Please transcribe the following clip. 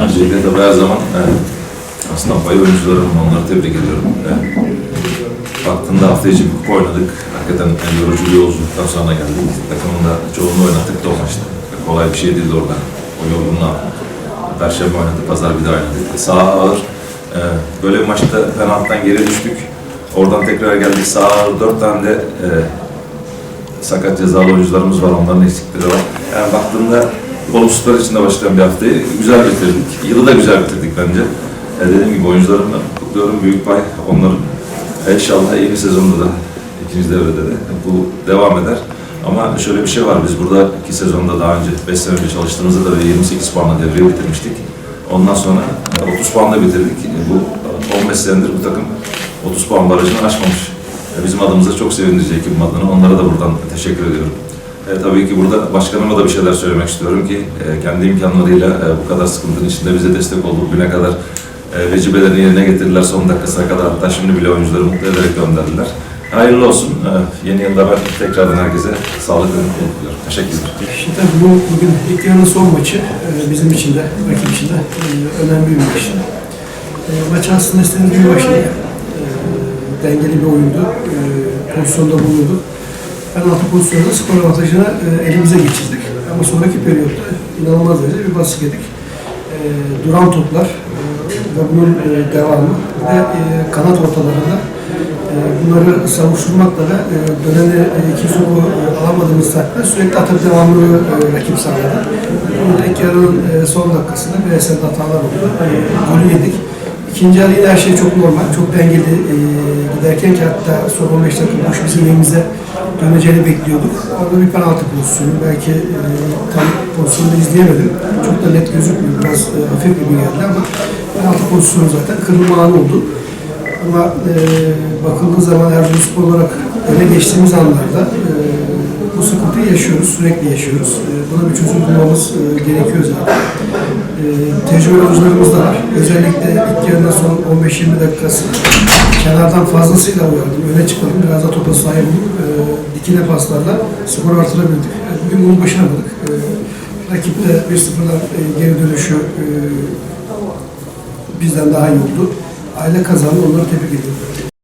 Öncelikle tabii her zaman e, aslında pay oyuncularım, onları tebrik ediyorum. E, baktığında hafta içi kupa oynadık. Hakikaten en yorucu bir yolculuktan sonra geldik. Takımın da çoğunu oynattık da o maçta. Kolay bir şey değildi orada. O yorgunluğa. Perşembe oynadık, pazar bir daha oynadık. Sağ ağır. E, böyle bir maçta penaltıdan geri düştük. Oradan tekrar geldik. Sağ ağır dört tane de e, sakat cezalı oyuncularımız var, onların eksikleri var. Yani baktığımda olumsuzlar içinde başlayan bir haftayı güzel bitirdik. Yılı da güzel bitirdik bence. E, dediğim gibi oyuncularımla kutluyorum, büyük pay onların. E, inşallah yeni sezonda da, ikinci devrede de bu devam eder. Ama şöyle bir şey var, biz burada iki sezonda daha önce 5 sene önce çalıştığımızda da 28 puanla devreyi bitirmiştik. Ondan sonra e, 30 puanla bitirdik. E, bu e, 15 senedir bu takım 30 puan barajını aşmamış. E, Bizim adımıza çok sevindirici ekibim adına. Onlara da buradan teşekkür ediyorum. E, tabii ki burada başkanıma da bir şeyler söylemek istiyorum ki e, kendi imkanlarıyla e, bu kadar sıkıntının içinde bize destek oldu. Bugüne kadar e, vecibelerini yerine getirdiler son dakikasına kadar. Hatta şimdi bile oyuncuları mutlu ederek gönderdiler. Hayırlı olsun. E, yeni yılda ben tekrardan herkese sağlık ve mutluluk diliyorum. Teşekkürler. Şimdi tabii bu bugün ilk yarının son maçı e, bizim için de, rakip için de e, önemli bir maçtı. E, maç aslında istediğimiz gibi başladı. E, dengeli bir oyundu. E, pozisyonda bulunduk. Penaltı pozisyonunda skor avantajını e, elimize geçirdik. Ama sonraki periyotta inanılmaz derecede bir baskı yedik. E, duran toplar e, ve bunun e, devamı ve e, kanat ortalarında e, bunları savuşturmakla da e, dönemi e, iki soru e, alamadığımız takdirde sürekli atak devamını e, rakip sağladı. Bunun ilk yarının e, son dakikasında bireysel hatalar oldu. E, golü yedik. İkinci yarı yine her şey çok normal, çok dengeli e, giderken ki hatta son 15 dakika boş bizim elimize döneceğini bekliyorduk. Orada bir penaltı pozisyonu, belki e, tam pozisyonu da izleyemedim. Çok da net gözükmüyor, biraz e, hafif gibi geldi ama penaltı pozisyonu zaten kırılma anı oldu. Ama e, bakıldığı zaman Erzurumspor olarak öne geçtiğimiz anlarda e, bu sıkıntıyı yaşıyoruz, sürekli yaşıyoruz. E, buna bir çözüm bulmamız e, gerekiyor zaten. E, tecrübeli oyuncularımız da var. Özellikle ilk yarının son 15-20 dakikası kenardan fazlasıyla uyardım. Öne çıkalım, biraz da topa sahip olup e, dikine paslarla skor artırabildik. E, bugün bunu başaramadık. E, rakip de 1-0'dan e, geri dönüşü e, bizden daha iyi oldu. Aile kazandı, onları tebrik ediyorum.